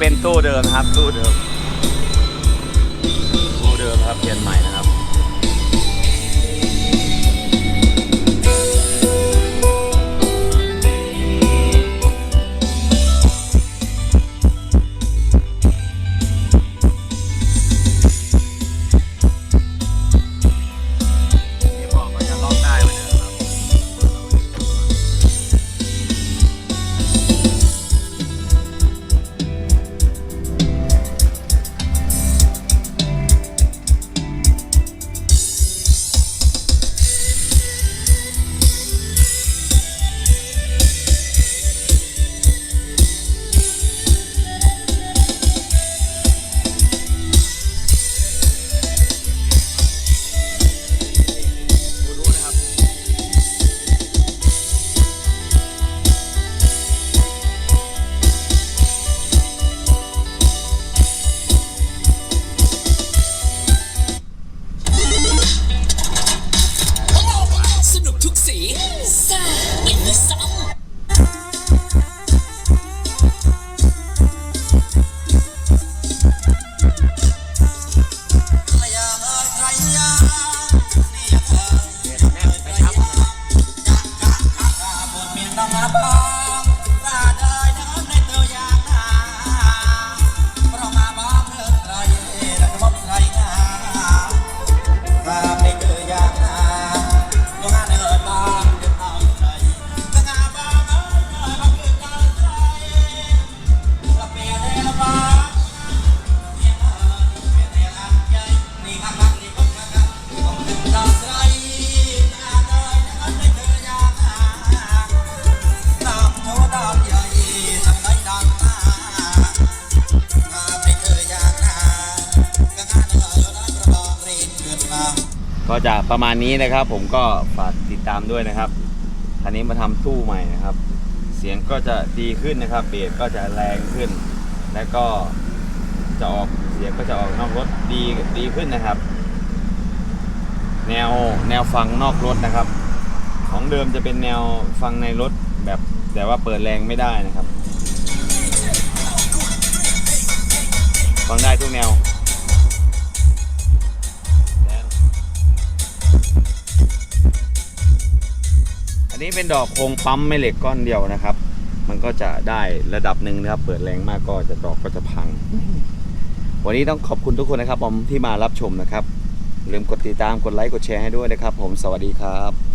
เป็นตู้เดิมครับตู้เดิมตู้เดิมครับเปลี่ยนใหม่นะครับ จะประมาณนี้นะครับ ผมก็ฝากติดตามด้วยนะครับคันนี้มาทำตู้ใหม่นะครับ เสียงก็จะดีขึ้นนะครับเบสก็จะแรงขึ้น และก็จะออกเสียงก็จะออกนอกรถดีดีขึ้นนะครับ แนวแนวฟังนอกรถนะครับ ของเดิมจะเป็นแนวฟังในรถแบบแต่ว่าเปิดแรงไม่ได้นะครับ ฟังได้ทุกแนว อันนี้เป็นดอกโครงปั๊มแม่เหล็กก้อนเดียวนะครับ มันก็จะได้ระดับหนึ่งนะครับ เปิดแรงมากก็จะดอกก็จะพัง วันนี้ต้องขอบคุณทุกคนนะครับผมที่มารับชมนะครับลืมกดติดตามกดไลค์กดแชร์ให้ด้วยนะครับ ผมสวัสดีครับ